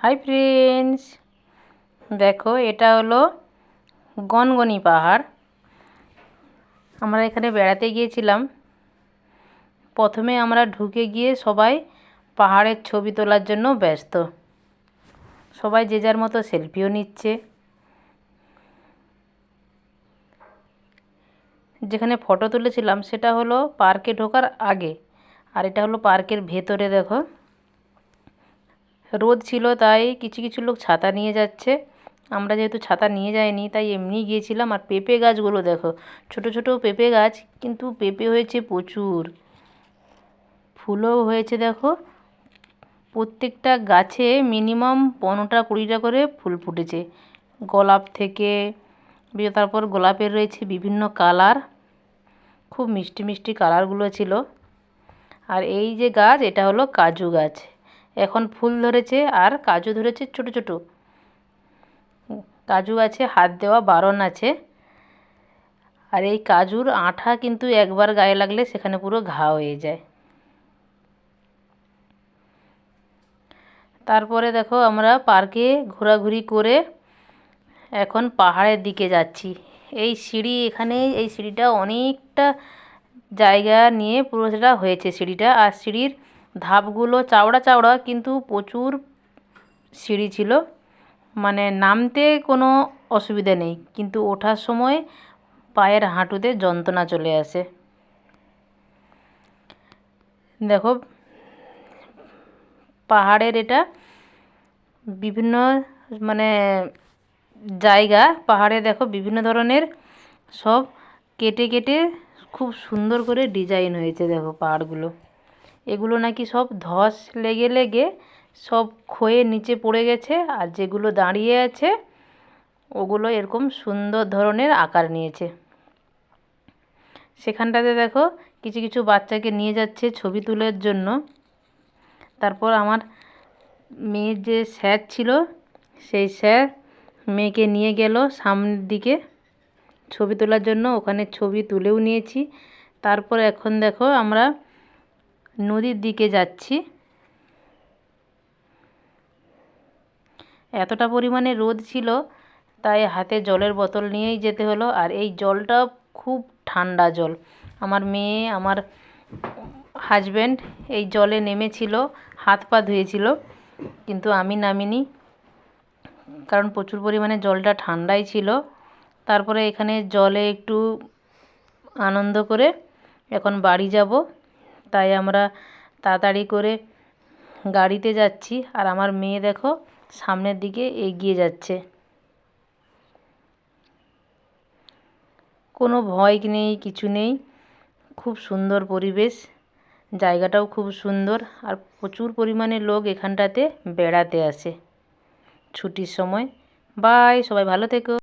Hi friends দেখো, এটা হলো গনগনি পাহাড়। আমরা এখানে বেড়াতে গিয়েছিলাম। প্রথমে আমরা ঢুকে গিয়ে সবাই পাহাড়ের ছবি তোলার জন্য ব্যস্ত। সবাই যে যার মতো সেলফিও নিচ্ছে। যেখানে ফটো তুলেছিলাম, সেটা হলো পার্কে ঢোকার আগে। আর এটা হলো পার্কের ভেতরে, দেখো। রোদ ছিল তাই কিছু কিছু লোক ছাতা নিয়ে যাচ্ছে। আমরা যেহেতু ছাতা নিয়ে যাইনি, তাই এমনি গিয়েছিলাম। আর পেঁপে গাছগুলো দেখো, ছোট ছোট পেঁপে গাছ, কিন্তু পেঁপে হয়েছে প্রচুর। ফুলও হয়েছে দেখো। প্রত্যেকটা গাছে মিনিমাম পনেরোটা কুড়িটা করে ফুল ফুটেছে। গোলাপ থেকে তারপর গোলাপের রয়েছে বিভিন্ন কালার। খুব মিষ্টি মিষ্টি কালারগুলো ছিল। আর এই যে গাছ, এটা হলো কাজু গাছ। এখন ফুল ধরেছে আর কাজু ধরেছে ছোট ছোট। কাজু আছে, হাত দেওয়া, বারণ আছে। আর এই কাজুর আঠা কিন্তু একবার গায়ে লাগলে সেখানে পুরো ঘা হয়ে যায়। তারপরে দেখো আমরা পার্কে ঘোরাঘুরি করে এখন পাহাড়ের দিকে যাচ্ছি। এই সিঁড়ি এখানে, এই সিঁড়িটা অনেকটা জায়গা নিয়ে পুরো সেটা হয়েছে সিঁড়িটা। আর সিঁড়ির ধাপগুলো চাওড়া চাওড়া কিন্তু প্রচুর সিঁড়ি ছিল। মানে নামতে কোনো অসুবিধা নেই, কিন্তু ওঠার সময় পায়ের হাঁটুতে যন্ত্রণা চলে আসে। দেখো, পাহাড়ের এটা বিভিন্ন মানে জায়গা, পাহাড়ে দেখো বিভিন্ন ধরনের সব কেটে কেটে খুব সুন্দর করে ডিজাইন হয়েছে দেখো পাহাড়গুলো। এগুলো নাকি সব ধস লেগে লেগে সব ক্ষয়ে নিচে পড়ে গেছে, আর যেগুলো দাঁড়িয়ে আছে, ওগুলো এরকম সুন্দর ধরনের আকার নিয়েছে। সেখানটাতে দেখো কিছু কিছু বাচ্চাকে নিয়ে যাচ্ছে ছবি তোলার জন্য। তারপর আমার মেয়ের যে স্যার ছিল, সেই স্যার মেয়েকে নিয়ে গেল সামনের দিকে। ছবি তোলার জন্য ওখানে ছবি তুলেও নিয়েছি। তারপর এখন দেখো আমরা নদীর দিকে যাচ্ছি। এতটা পরিমাণে রোদ ছিল, তাই হাতে জলের বোতল নিয়েই যেতে হলো। আর এই জলটা খুব ঠান্ডা জল। আমার মেয়ে, আমার হাজব্যান্ড এই জলে নেমেছিল, হাত পা ধুয়েছিল, কিন্তু আমি নামিনি। কারণ প্রচুর পরিমাণে জলটা ঠান্ডাই ছিল। তারপরে এখানে জলে একটু আনন্দ করে এখন বাড়ি যাব। তাই আমরা তাড়াতাড়ি করে গাড়িতে যাচ্ছি। আর আমার মেয়ে দেখো সামনের দিকে এগিয়ে যাচ্ছে। কোনো ভয় নেই, কিছু নেই। খুব সুন্দর পরিবেশ। জায়গাটাও খুব সুন্দর। আর প্রচুর পরিমাণে লোক এখানটাতে বেড়াতে আসে। ছুটির সময়। বাই, সবাই ভালো থেকো।